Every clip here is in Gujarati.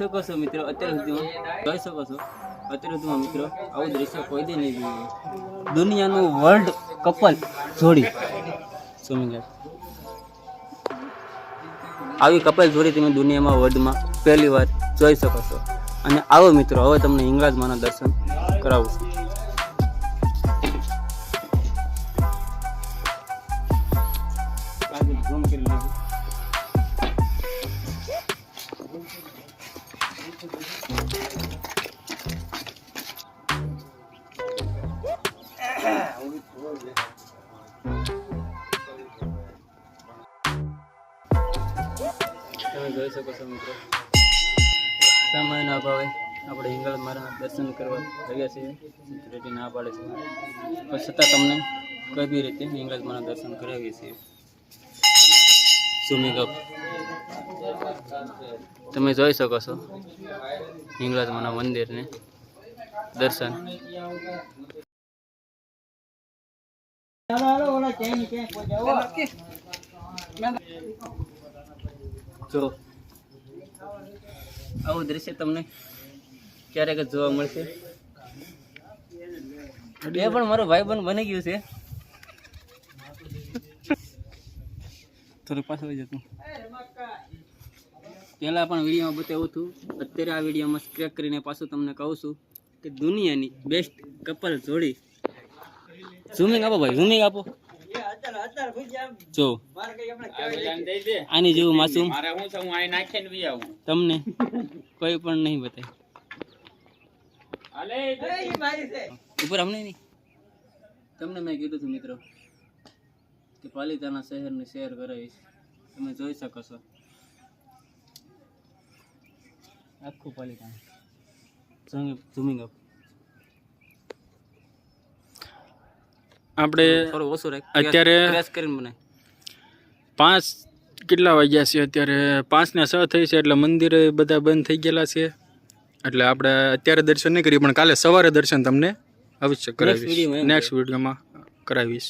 શકો છો મિત્રો? અત્યાર સુધીમાં જોઈ શકો છો? અત્યાર સુધીમાં મિત્રો, આવું દ્રશ્ય કોઈ દે નહીં જોયું દુનિયાનું વર્લ્ડ કપલ જોડી. સ્વિમિંગ આવી કપલ જોડી તમે દુનિયામાં વર્લ્ડમાં પહેલી વાર જોઈ શકો છો. અને આવો મિત્રો, હવે તમને હિંગળાજમાના દર્શન કરાવું છું. જોઈ શકો છો મિત્રો. સમયના અભાવે આપણે હિંગળ મારા દર્શન કરવા ગયા છીએ. સિક્યુરિટી ના પાડે છે. પણ છતાં તમને કઈ બી રીતે હિંગળ મારા દર્શન કરાવીએ છીએ. સ્વિમિંગ અપ તમે જોઈ શકો છો હિંગળાજ માના મંદિરને દર્શન. જો આવું દ્રશ્ય તમને ક્યારેક જ જોવા મળશે. બે પણ મારો ભાઈબંધ બની ગયું છે. થોડુંક પાછળ જતું. પહેલાં પણ વિડીયોમાં બતાવ્યું હતું અત્યારે આ વિડીયોમાં સ્ક્રેક કરીને પાછું તમને કહું છું કે દુનિયાની બેસ્ટ કપલ જોડી. ઝૂમિંગ આપો ભાઈ ઝૂમિંગ આપો. જો. આની જેવું માસુમ. તમને કોઈ પણ નહીં બતાય. ઉપર અમને નહીં. તમને મેં કીધું હતું મિત્રો કે પાલિતાના શહેરને શેર કરાવીશ. તમે જોઈ શકો છો. આખું પાલિતાણા ઝૂમિંગ અપ આપણે થોડું ઓછું અત્યારે પાંચ કેટલા વાગ્યા છે અત્યારે? પાંચ ને છ થઈ છે એટલે મંદિર બધા બંધ થઈ ગયેલા છે. એટલે આપણે અત્યારે દર્શન નહીં કરીએ પણ કાલે સવારે દર્શન તમને અવશ્ય કરાવીશ. નેક્સ્ટ વિડીયોમાં કરાવીશ.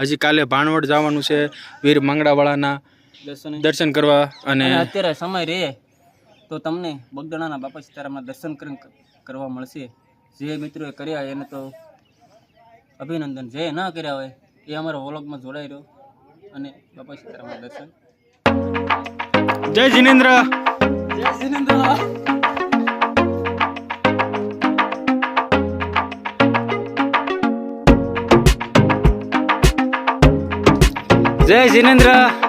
હજી કાલે ભાણવડ જવાનું છે વીર મંગળાવાળાના દર્શન. દર્શન કરવા અને અત્યારે સમય રહે તો તમને બગદાણાના બાપા સીતારામના દર્શન કરવા મળશે. જે મિત્રોએ કર્યા એને તો અભિનંદન. જે ના કર્યા હોય એ અમારા વ્લોગમાં જોડાઈ રહ્યો અને બાપા સીતારામના દર્શન. જય જિનેન્દ્ર. જય જિનેન્દ્ર. જય જિનેન્દ્ર.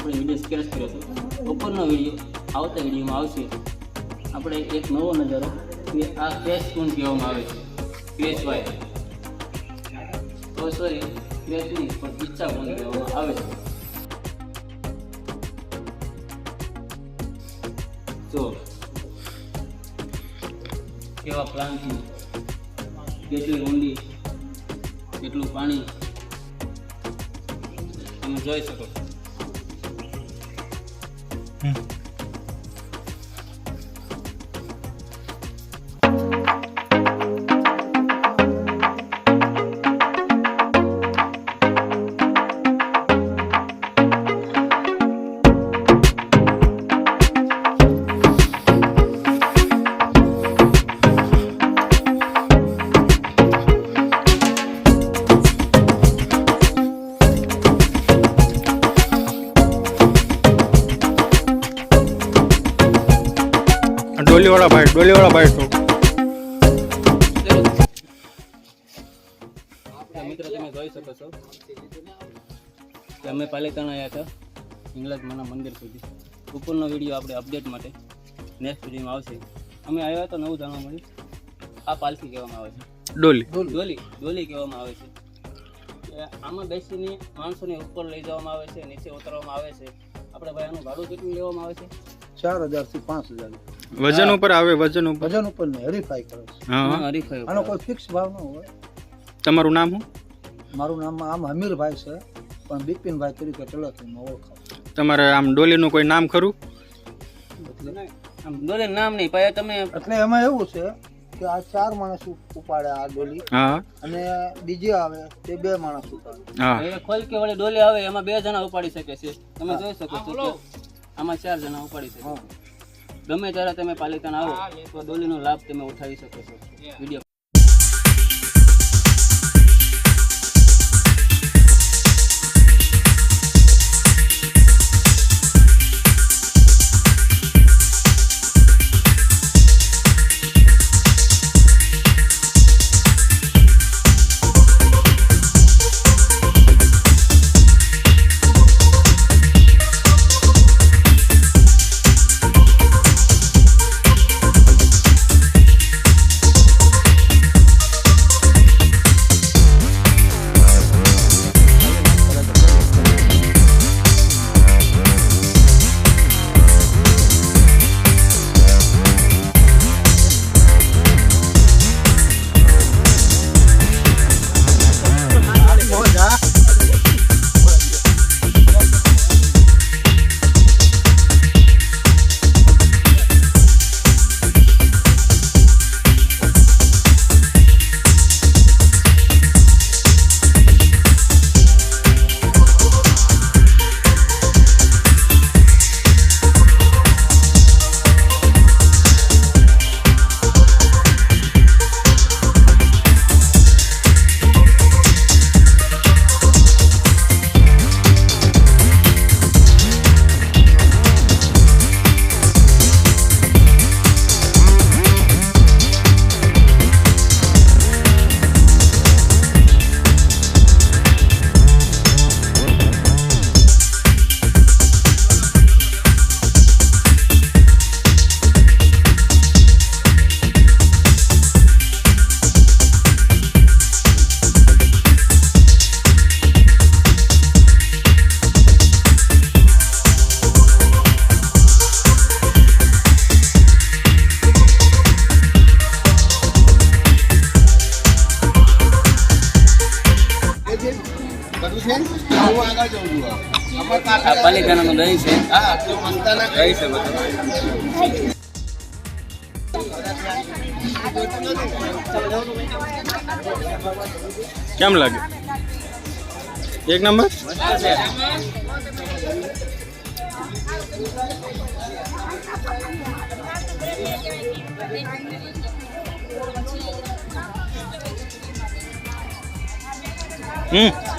આપણે વીડિયો સ્કેચ કર્યો છે. ઉપરનો વીડિયો આવતા વિડીયોમાં આવશે. આપણે એક નવો નજારો કે આ ક્રેશ સ્પૂન કહેવામાં આવે છે. ક્રેશ વાય તો સોરી ક્રેશ પણ ઈચ્છા કુંડ કહેવામાં આવે છે. જો, કેવા પ્લાન્ટની કેટલી ઊંડી, કેટલું પાણી? તમે જોઈ શકો છો. Mm. ડોલીવાળા ભાઈ ડોલીવાળા ભાઈ તો મિત્રો તમે જોઈ શકો છો કે અમે પાલિતાણા આવ્યા હતા હિંગલાજ માના મંદિર સુધી. ઉપરનો વીડિયો આપણે અપડેટ માટે નેક્સ્ટ વિડીયોમાં આવશે. અમે આવ્યા તો નવું જાણવા મળ્યું. આ પાલખી કહેવામાં આવે છે. ડોલી. ડોલી. ડોલી કહેવામાં આવે છે. આમાં બેસીને માણસોને ઉપર લઈ જવામાં આવે છે નીચે ઉતારવામાં આવે છે. આપણે ભાઈ આનું ભાડું કેટલું લેવામાં આવે છે? ચાર હજારથી પાંચ હજાર. વજન ઉપર આવે વજન ઉપર. વજન ઉપર ને હરીફાઈ કરે હા. હા, હરીફાઈ આનો કોઈ ફિક્સ ભાવ ન હોય. તમારું નામ શું? મારું નામ આમ હમીરભાઈ છે પણ બિપિનભાઈ તરીકે ટેલરથી ઓળખાવ તમારે આમ ડોલીનું કોઈ નામ ખરું? આમ ડોલી નામ નહીં ભાઈ તમે એટલે એમાં એવું છે કે આ ચાર માણસ ઉપાડે આ ડોલી. હા. અને બીજી આવે તે બે માણસ ઉપાડે. હા. એ ખોલ કે વળી ડોલી આવે એમાં બે જણા ઉપાડી શકે છે. તમે જોઈ શકો છો આમાં ચાર જણા ઉપાડી શકે. હા. ગમે ત્યારે તમે પાલિતાણ આવો તો ડોલીનો લાભ તમે ઉઠાવી શકો છો. વીડિયો દહીં છે. કેમ લાગે? એક નંબર? હમ.